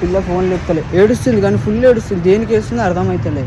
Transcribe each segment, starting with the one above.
పిల్ల ఫోన్ లేపుతలే. ఏడుస్తుంది కానీ ఫుల్ ఏడుస్తుంది. దేనికి వేస్తుంది అర్థమవుతలే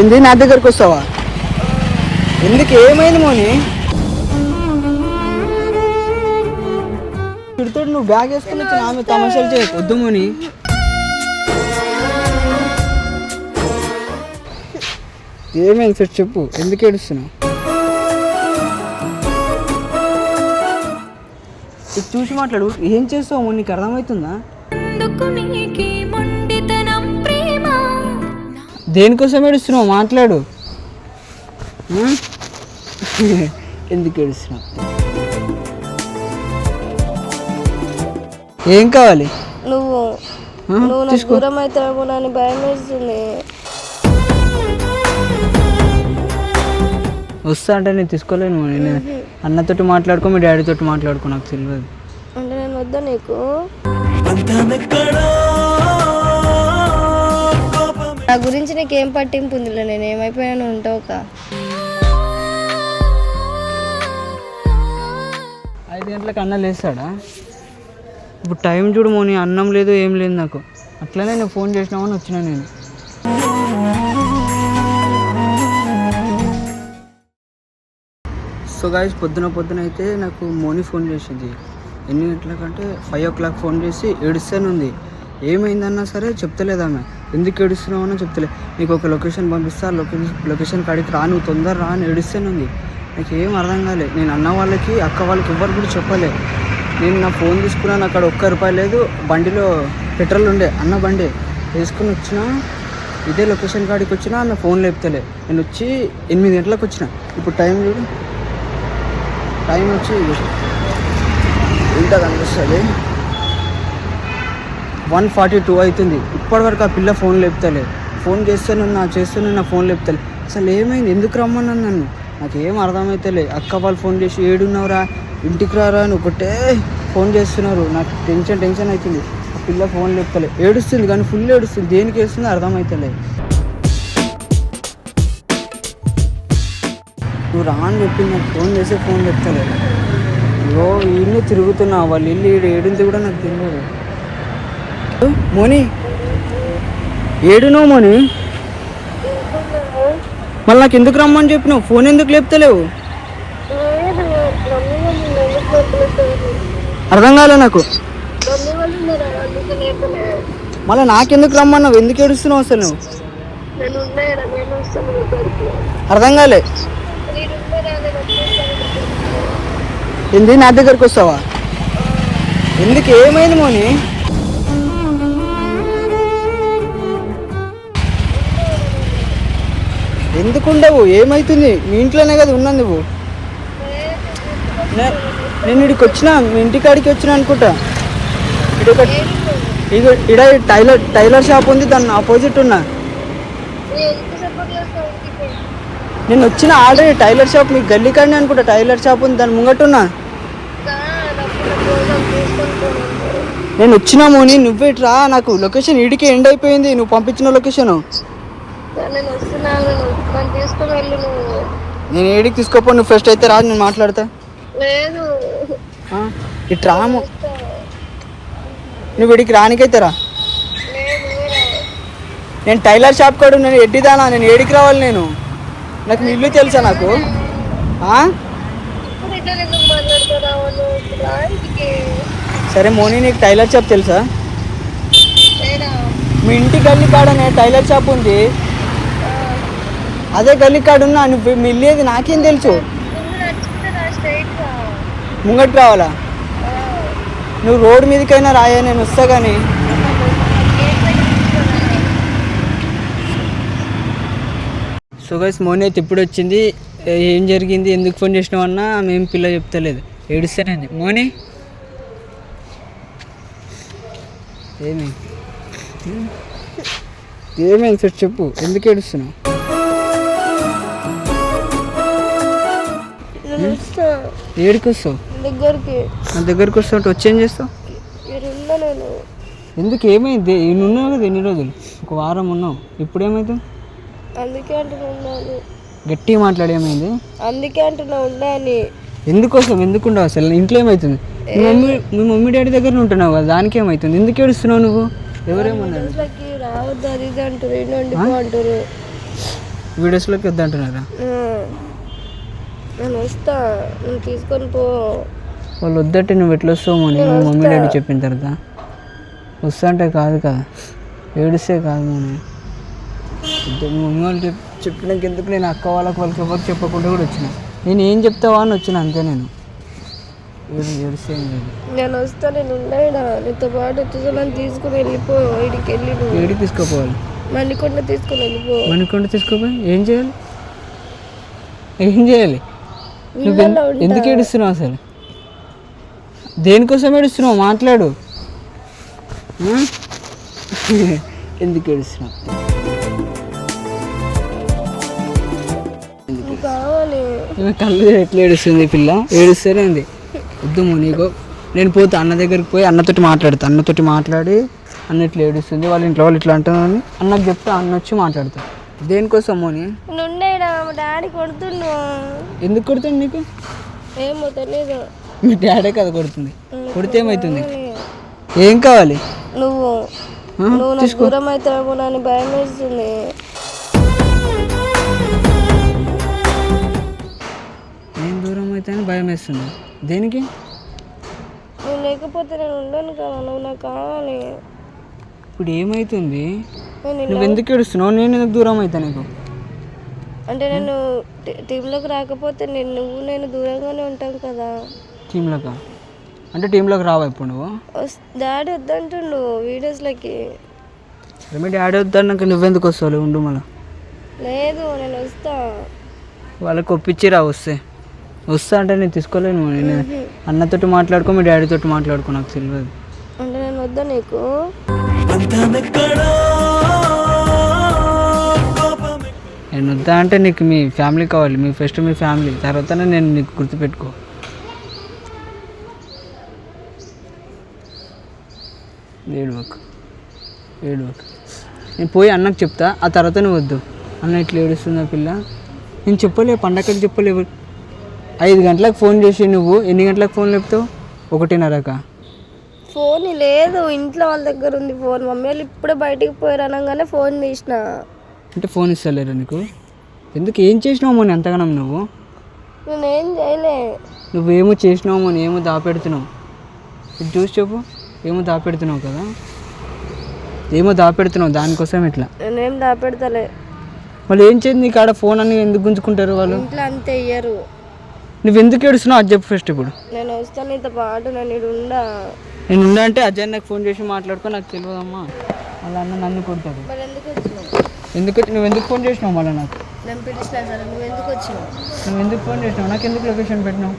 ఏంది నా దగ్గరకు వస్తావా? ఎందుకు ఏమైంది మోని? తిడుతాడు నువ్వు బ్యాగ్ వేసుకుని వచ్చిన ఆమె తమాషాలు చేయకు. వద్దు మోని. ఏమైంది సార్ చెప్పు. ఎందుకు ఏడుస్తున్నావు? ఇది చూసి మాట్లాడు. ఏం చేస్తావు నీకు అర్థమవుతుందా? ఎందుకు నీకీ మొండితనం ప్రేమ? దేనికోసం ఏడుస్తున్నావు? మాట్లాడు? ఎందుకు ఏడుస్తున్నావు? ఏం కావాలి? నువ్వు? నువ్వు నాకు తీసుకో. దూరం అవుతావేమో అని భయం వేస్తుంది వస్తా అంటే నేను తీసుకోలేను. నేను అన్నతోటి మాట్లాడుకో మీ డాడీతోటి మాట్లాడుకో నాకు తెలియదు అంటే నేను వద్దా నీకు? నా గురించి నీకేం పట్టింపు ఉందిలే నేను ఏమైపోయాను ఉంటావు ఒక ఐదు గంటలకు అన్నం లేస్తాడా? ఇప్పుడు టైం చూడు మోని అన్నం లేదు ఏం లేదు నాకు. అట్లనే నేను ఫోన్ చేసినామని వచ్చిన నేను. సో గాయస్ పొద్దున పొద్దున అయితే నాకు మోని ఫోన్ చేసింది. ఎన్ని గంటలకంటే ఫైవ్ ఓ క్లాక్ ఫోన్ చేసి ఏడుస్తూనే ఉంది ఏమైందన్నా సరే చెప్తలేదు ఆమె. ఎందుకు ఏడుస్తున్నావు అని చెప్తలే నీకు ఒక లొకేషన్ పంపిస్తా లొకేషన్ లొకేషన్ కాడికి రా నువ్వు తొందర రా అని ఏడుస్తూనే ఉంది నాకు ఏం అర్థం కాలే. నేను అన్న వాళ్ళకి అక్క వాళ్ళకి ఎవ్వరు కూడా చెప్పలే. నేను నా ఫోన్ తీసుకున్నాను అక్కడ ఒక్క రూపాయి లేదు. బండిలో పెట్రోల్ ఉండే అన్న బండి వేసుకుని వచ్చిన ఇదే లొకేషన్ కాడికి వచ్చినా నా ఫోన్ లేపుతలే నేను వచ్చి ఎనిమిది గంటలకు వచ్చిన. ఇప్పుడు టైం చూడు. టైం వచ్చి ఇంత కనిపిస్తుంది వన్ ఫార్టీ టూ అవుతుంది. ఇప్పటివరకు ఆ పిల్ల ఫోన్ లేపుతలే ఫోన్ చేస్తానన్నా చేస్తానన్నా ఫోన్ లేపుతలే అసలు ఏమైంది? ఎందుకు రమ్మన్నాను నన్ను? నాకేం అర్థమవుతలే అక్క వాళ్ళు ఫోన్ చేసి ఏడున్నావురా? ఇంటికి రారా అని ఒకటే ఫోన్ చేస్తున్నారు. నాకు టెన్షన్ టెన్షన్ అవుతుంది. ఆ పిల్ల ఫోన్ లేపుతలే ఏడుస్తుంది కానీ ఫుల్ ఏడుస్తుంది. దేనికి వేస్తుంది అర్థమవుతలే నువ్వు రా అని చెప్పి నాకు ఫోన్ చేసి ఫోన్ చెప్తలే అయ్యో ఇల్లు తిరుగుతున్నా వాళ్ళ ఇల్లు ఈడ ఏడింది కూడా నాకు తెలియదు. మోని ఏడునో మోని? మళ్ళీ నాకు ఎందుకు రమ్మని చెప్పినావు? ఫోన్ ఎందుకు లేపుతలేవు? అర్థం కాలే నాకు. మళ్ళీ నాకెందుకు రమ్మన్నావు? ఎందుకు ఏడుస్తున్నావు అసలు నువ్వు. అర్థం కాలే నేను ఉన్నారా నేను వచ్చేస్తాను. ఏంది? నా దగ్గరకు వస్తావా? ఎందుకు ఏమైంది మోని? ఎందుకు ఉండవు? ఏమైతుంది? మీ ఇంట్లోనే కదా ఉన్నాను నువ్వు. నేను ఇక్కడికి వచ్చిన మీ ఇంటికాడికి వచ్చిన అనుకుంటా. ఇటు ఒక ఇడ టైలర్ టైలర్ షాప్ ఉంది దాని ఆపోజిట్ ఉన్నా. నేను నేను వచ్చిన ఆల్రెడీ టైలర్ షాప్ మీ గల్లీ కాడనే అనుకుంటా. టైలర్ షాప్ ఉంది దాని ముంగట్టున్నా రా, డబ్బులు పోదాం, తీసుకొని పోదాం. నేను వచ్చినామోని నువ్వేట్రా నాకు లొకేషన్ ఈడికే ఎండ్ అయిపోయింది నువ్వు పంపించిన లొకేషన్. నేను నువ్వు. నువ్వు ఏడికి తీసుకోపో నువ్వు ఫస్ట్ అయితే రాదు నేను మాట్లాడతా. ఇటు రాము నువ్వు ఇడికి రానికైతే నువ్వే రా. నేను టైలర్ షాప్ కాడు నేను ఎడ్డిదానా నేను ఏడికి రావాలి నేను? నాకు మీ ఇల్లు తెలుసా నాకు? ఆ? సరే మోని నీకు టైలర్ షాప్ తెలుసా? మీ ఇంటి గల్లీ కాడనే టైలర్ షాప్ ఉంది. అదే గల్లీ కాడ ఉన్నా నువ్వు మీ ఇల్లు ఏది నాకేం తెలుసు ముంగటికి రావాలా? నువ్వు రోడ్డు మీదకైనా రాయా నేను వస్తా కానీ సో గైస్ మోని అయితే ఇప్పుడు వచ్చింది. ఏ- జరిగింది ఎందుకు ఫోన్ చేసినావు అన్నా మేము పిల్ల చెప్తలేదు. ఏడుస్తానండి మోని? ఏమి? ఏమైంది సార్ చెప్పు ఎందుకు ఏడుస్తున్నావు? ఏడికి వస్తావు దగ్గరికి. నా దగ్గరికి వస్తావు వచ్చేం చేస్తావు? ఉన్నా నేను. ఎందుకు ఏమైంది? నువ్వు ఉన్నావు కదా ఎన్ని రోజులు? ఒక వారం ఉన్నావు. ఇప్పుడు ఏమైంది? అందుకే అంటున్నా ఉన్నాను. గట్టిగా మాట్లాడేమైంది అందుకే అంటున్నా అని ఎందుకోసం? ఎందుకు ఉండవు అసలు? ఇంట్లో ఏమవుతుంది మీ మమ్మీ మీ మమ్మీ డాడీ దగ్గర ఉంటున్నావు కదా దానికి ఏమవుతుంది ఎందుకు ఏడుస్తున్నావు నువ్వు? ఎవరేమన్నారు రావద్దు అది ఇది అంటారు అంటారు వీడియోస్లోకి వద్దంటున్నారా? ఆ. నేను వస్తా నువ్వు తీసుకొని పో. వాళ్ళు వద్దంటే నువ్వు ఎట్లా వస్తావు అని మీ మమ్మీ డాడీ చెప్పిన తర్వాత. వస్తా అంటే కాదు కదా. ఏడిస్తే కాదు మోని. మమ్మీ వాళ్ళు చెప్ చెప్పినాక ఎందుకు నేను అక్క వాళ్ళకి వాళ్ళకి ఎవరికి చెప్పకుండా కూడా వచ్చిన. నేను ఏం చెప్తావా అని వచ్చిన అంతే నేను ఏడు ఏడిస్తే ఏం లేదు నేను వస్తా నేను ఉండేడా నీతో పాటు వచ్చేసి నన్ను తీసుకుని వెళ్ళిపో ఇడికి వెళ్ళి నువ్వు ఏడికి తీసుకోపోవాలి? మణికొండ తీసుకుని వెళ్ళిపో. మణికొండ తీసుకోపోయి ఏం చేయాలి? ఏం చేయాలి? నువ్వు. ఎందుకు ఏడుస్తున్నావు అసలు? దేనికోసం ఏడుస్తున్నావు? మాట్లాడు? ఎందుకు ఏడుస్తున్నావు? కావాలి. కళ్ళు ఎట్లా ఏడుస్తుంది పిల్ల? ఏడుస్తూనే ఉంది. వద్దు నీకు నేను పోతా అన్న దగ్గరికి పోయి అన్నతోటి మాట్లాడతా. అన్నతోటి మాట్లాడి అన్న ఇట్లా ఏడుస్తుంది వాళ్ళ ఇంట్లో వాళ్ళు ఇట్లా అంటున్నారని అన్నకు చెప్తే అన్న వచ్చి మాట్లాడతా. దేనికోసం మోని? డాడీ కొడుతుండు. ఎందుకు కొడుతుంది నీకు? ఏమో తెలీదు. మీ డాడే కదా కొడుతుంది. కొడితే ఏమవుతుంది. ఏం కావాలి? నువ్వు? నువ్వు నాకు దూరం భయం వేస్తుంది. నేను దూరం అయితే భయం వేస్తుంది? దేనికి? నువ్వు లేకపోతే నేను ఉండను కదా నువ్వు నాకు కావాలి. ఇప్పుడు ఏమవుతుంది నువ్వు ఎందుకు ఏడుస్తున్నావు? నేను ఎందుకు దూరం అవుతా నీకు? అంటే నేను టీంలోకి రాకపోతే నేను నువ్వు నేను దూరంగానే ఉంటాం కదా. టీంలోకి అంటే టీంలోకి రావా ఇప్పుడు నువ్వు? డాడీ వద్దంటుండు వీడియోస్లోకి. మీ డాడీ వద్దన్నాక నువ్వెందుకు వస్తావు? ఉండు మళ్ళీ. లేదు నేను వస్తా. వాళ్ళకి ఒప్పించిరా వస్తే. వస్తా అంటే నేను తీసుకోలేను నేను అన్నతోటి మాట్లాడుకో మీ డాడీతోటి మాట్లాడుకో నాకు తెలియదు. అంటే నేను వద్దా నీకు? నేను వద్దా అంటే నీకు మీ ఫ్యామిలీ కావాలి. మీ ఫస్ట్ మీ ఫ్యామిలీ. తర్వాతనే నేను నీకు గుర్తుపెట్టుకో. ఏడువకు. ఏడువకు. నేను పోయి అన్నకు చెప్తా. ఆ తర్వాత నువ్వు వద్దు. అన్న ఇట్లా ఏడుస్తుంది పిల్ల. నేను చెప్పలే పండగకి చెప్పలేవు ఐదు గంటలకు ఫోన్ చేసి నువ్వు ఎన్ని గంటలకు ఫోన్ లేపుతావు? ఒకటిన్నరకా? ఫోన్ లేదు ఇంట్లో వాళ్ళ దగ్గర ఉంది ఫోన్. మమ్మీ వాళ్ళు ఇప్పుడే బయటికి పోయారు అనగానే ఫోన్ తీసిన. అంటే ఫోన్ ఇస్తలేరు నీకు? ఎందుకు? ఏం చేసినావు మొన్న ఎంతగానం నువ్వు? నేనేం చేయలే. నువ్వేమో చేసినావు మొన్న ఏమో దాపెడుతున్నావు. ఇది చూసి చెప్పు ఏమో దాపెడుతున్నావు కదా? ఏమో దాపెడుతున్నావు దానికోసం ఇట్లా. నేనేం దాపెడతలే. వాళ్ళు ఏం చేయండి నీకు ఆడ ఫోన్ అని ఎందుకు గుంజుకుంటారు వాళ్ళు? ఇంట్లో అంతే ఇయ్యరు. నువ్వు ఎందుకు ఏడుస్తున్నావు? అది చెప్పు ఫస్ట్ ఇప్పుడు. నేను వస్తాను నీతో పాటు నేను ఉండా. నేను ఉండా అంటే అజయ్ నాకు ఫోన్ చేసి మాట్లాడుకో నాకు తెలియదమ్మా అలా అన్న నన్ను కొడతాడు. మరి ఎందుకు వచ్చినావు? ఎందుకు నువ్వు ఎందుకు ఫోన్ చేసినావు మళ్ళీ నాకు? నేను పిలిచిన సరే నువ్వు ఎందుకు వచ్చినావు? నువ్వు ఎందుకు ఫోన్ చేసినావు? నాకు ఎందుకు లొకేషన్ పెట్టినావు?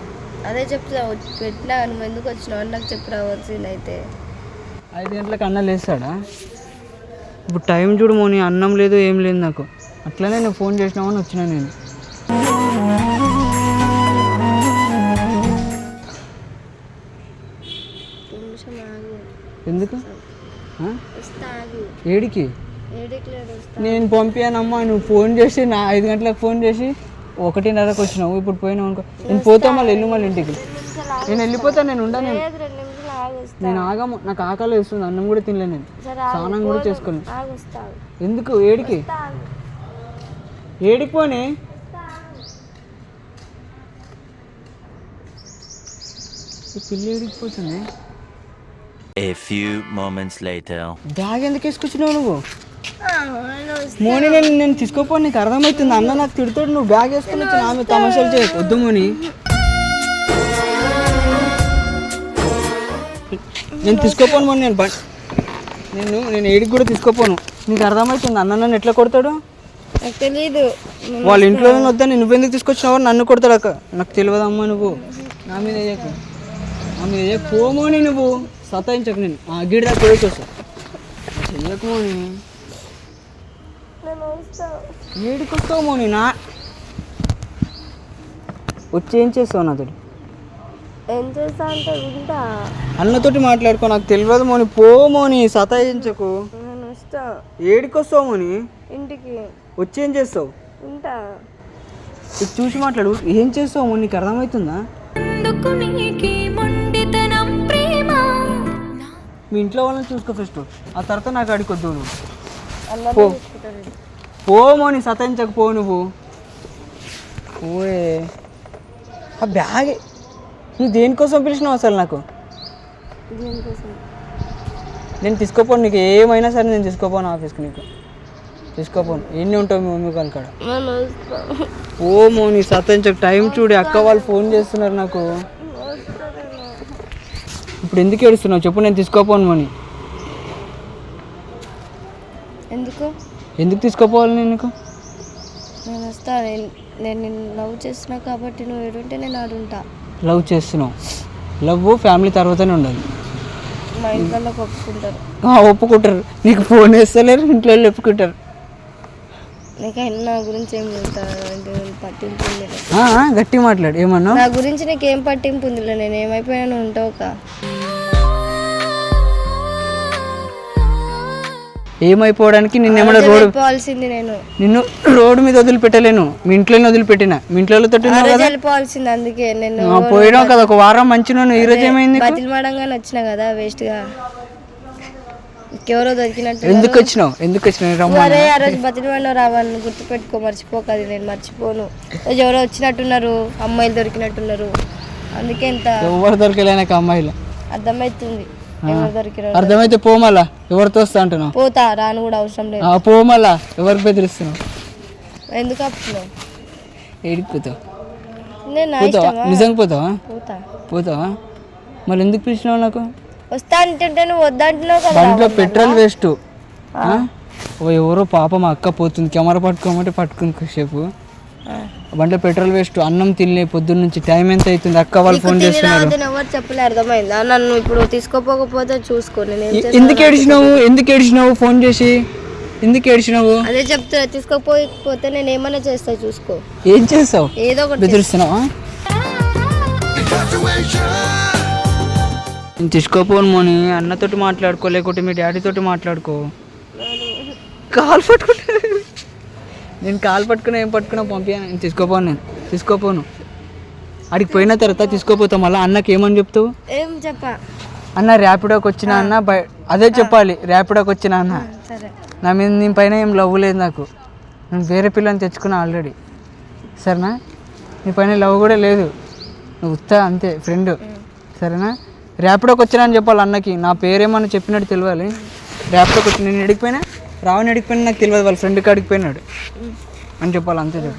అదే చెప్తా వచ్చి- పెట్టినా నువ్వు ఎందుకు వచ్చినావు అని నాకు చెప్పి రావాల్సింది అయితే. ఐదు గంటలకు అన్నం లేస్తాడా? ఇప్పుడు టైం చూడు మోని అన్నం లేదు ఏం లేదు నాకు. అట్లనే నువ్వు ఫోన్ చేసినావని వచ్చినా నేను. ఎందుకు? ఏడికి? నేను పంపానమ్మా నువ్వు ఫోన్ చేసి నా ఐదు గంటలకు ఫోన్ చేసి ఒకటిన్నరకు వచ్చినావు. ఇప్పుడు పోయినావు అనుకో. నేను పోతా మళ్ళీ వెళ్ళు మళ్ళీ ఇంటికి. నేను వెళ్ళిపోతా నేను ఉండా నేను. ఆగము. నాకు ఆకలి వేస్తుంది అన్నం కూడా తినలే నేను. స్నానం కూడా ఆగు. ఎందుకు? ఏడికి? వస్తా ఆగు. ఏడికి పోనీ? ఈ పిల్లి ఏడికి పోతుంది? A few moments later. Bag ఎందుకు వేసుకొచ్చినావు నువ్వు. మోని నేను నేను తీసుకోపో నీకు అర్థమవుతుంది అన్న నాకు తిడతాడు నువ్వు బ్యాగ్ వేసుకొని వచ్చి ఆమె తమాషాలు చేయకు వద్దు మోని. నేను తీసుకోపోను మోని నేను బ- నేను నేను ఏడికి కూడా తీసుకోపోను. నీకు అర్థమవుతుంది అన్న నన్ను ఎట్లా కొడతాడు? నాకు తెలీదు. వాళ్ళ ఇంట్లో వద్దని నువ్వెందుకు తీసుకొచ్చినావు నన్ను కొడతాడు అక్క. నాకు తెలియదమ్మా నువ్వు. నా మీద వేయకు నా మీద వేయకు పోమోని నువ్వు. సతాయించకు నేను. ఆ గిడి దాకా పోయి వస్తా మోని? ఏడికి వస్తావు మోని? నా వచ్చి ఏం చేస్తావు నాతోటి ఏం చేస్తా అంటే ఉంటా అన్నతోటి మాట్లాడుకో నాకు తెలియదు మోని. పో మోని సతాయించకు. నేను వస్తా ఏడికి వస్తావు మోని? ఇంటికి. వచ్చి ఏం చేస్తావు? ఉంటా చూసి మాట్లాడు. ఏం చేస్తావు నీకు అర్థమవుతుందా? మీ ఇంట్లో వాళ్ళని చూసుకో ఫస్ట్ ఆ తర్వాత నాకు అడిగొద్దు నువ్వు. అన్ననే పో. చూసుకుంటాడు. పో మోని సతాయించక పో నువ్వు. పోయే. ఆ బ్యాగ్. నువ్వు దేనికోసం పిలిచినావు అసలు నాకు? నేను తీసుకోపోను నీకు ఏమైనా సరే నేను తీసుకోపోను ఆఫీస్కి నీకు. తీసుకోపోను. ఎన్ని ఉంటావు మీ మమ్మీ వాళ్ళ కాడ. ఓ మోని సతాయించక. టైం చూడు అక్క వాళ్ళు ఫోన్ చేస్తున్నారు నాకు. ఇప్పుడు ఎందుకు ఏడుస్తున్నావు? చెప్పు నేను తీసుకోపోను మోని. ఎందుకు? ఎందుకు తీసుకోపోవాలి నేను నేను వస్తా నేను నేను నిన్ను లవ్ చేస్తున్నా కాబట్టి నువ్వు ఏడుంటే నేను ఆడుంటా. లవ్ చేస్తున్నావు. లవ్ ఫ్యామిలీ తర్వాతనే ఉండాలి. మా ఇంట్లో ఒప్పుకుంటారు. ఒప్పుకుంటారు. నీకు ఫోన్ వేస్తలేరు ఇంట్లో ఒప్పుకుంటారు. నీకైనా నా గురించి ఏం పట్టింపు గట్టి మాట్లాడు. ఏమన్నా నా గురించి నీకేం పట్టింపు ఉందిలే నేను ఏమైపోయినా ఉంటావు కా ఏమైపోవడానికి నిన్న ఏమన్నా రోడ్డు వెళ్ళిపోవాల్సింది నేను. నిన్ను రోడ్డు మీద వదిలిపెట్టలేను. మీ ఇంట్లోనే వదిలిపెట్టిన. మీ ఇంట్లో తోటి ఆ రోజు వెళ్ళిపోవాల్సింది అందుకే నేను పోయడం కదా ఒక వారం మంచిగా ఈ రోజు ఏమైంది నీకు? బతిల్ మడంగానే వచ్చిన కదా వేస్ట్గా. ఇంకెవరో దొరికినట్టు ఎందుకు వచ్చినావు? ఎందుకు వచ్చినావు? రమ్మ అరే ఆ రోజు మడం రావాలని గుర్తుపెట్టుకో మర్చిపోక అది నేను మర్చిపోను. రోజు ఎవరో వచ్చినట్టున్నారు అమ్మాయిలు దొరికినట్టున్నారు. అందుకే ఇంత ఎవరు దొరకలే నాకు అమ్మాయిలు? అర్థమవుతుంది ఎవరు దొరికినారు. అర్థమైతే పో మళ్ళా. ఎవరితో వస్తా అంటున్నావు? పోతా రాను కూడా అవసరం లేదు. ఆ, ఎవరికి బెదిరిస్తున్నావు? ఎందుకు ఆపుతున్నావు? ఏడికి పోతావు? నేను నా పోతావా? ఇష్టమా? నిజంగా పోతావా? పోతా. పోతావా? మరి ఎందుకు పిలిచినావు నాకు? వస్తా అంటుంటే నువ్వు వద్దంటున్నావు కదా బండిలో పెట్రోల్ వేస్ట్. ఓ ఎవరో పాప మా అక్క పోతుంది. కెమెరా పట్టుకోమంటే పట్టుకుంది కాసేపు ఆ. బండిలో పెట్రోల్ వేస్ట్. అన్నం తినలే పొద్దున్న నుంచి. టైం ఎంత అవుతుంది? అక్క వాళ్ళు ఫోన్ తిని చేస్తున్నారు. ఎవరు చెప్పలే అర్థమైందా? నన్ను ఇప్పుడు తీసుకోపోకపోతే చూసుకో నేను ఏం ఎ- చేస్తాను? ఎందుకు ఏడిచినావు? ఎందుకు ఏడిచినావు? ఫోన్ చేసి. ఎందుకు ఏడిచినావు? అదే చెప్తున్నా తీసుకోకపోతే నేను ఏమైనా చేస్తా చూసుకో. ఏం చేస్తావు? ఏదో ఒకటి బెదిరిస్తున్నావా నేను తీసుకోపోను మోని. అన్నతోటి మాట్లాడుకో లేకుంటే మీ డాడీతోటి మాట్లాడుకో. కాలు పట్టుకుంటే నేను కాలు పట్టుకున్నా ఏం పట్టుకున్నా పంపించాను నేను తీసుకోపోను నేను. తీసుకోపోను. అడిగి పోయిన తర్వాత తీసుకోపోతావు మళ్ళీ అన్నకి ఏమని చెప్తావు? ఏం చెప్పా. అన్న ర్యాపిడోకి వచ్చిన అన్న అదే చెప్పాలి. ర్యాపిడోకి వచ్చిన అన్న. నా మీద నీ పైన ఏం లవ్ లేదు నాకు. నేను వేరే పిల్లని తెచ్చుకున్నా ఆల్రెడీ. సరేనా? నీ పైన లవ్ కూడా లేదు. నువ్వు ఉత్తా అంతే ఫ్రెండ్. సరేనా? ర్యాపిడోకి వచ్చినా అని చెప్పాలి అన్నకి. నా పేరేమని చెప్పినట్టు తెలియాలి. ర్యాపిడోకి వచ్చి నేను ఎడిగిపోయినా? రావని ఎడిగిపోయినా? నాకు తెలియదు వాళ్ళ ఫ్రెండ్కి అడిగిపోయినాడు అని చెప్పాలి అంతే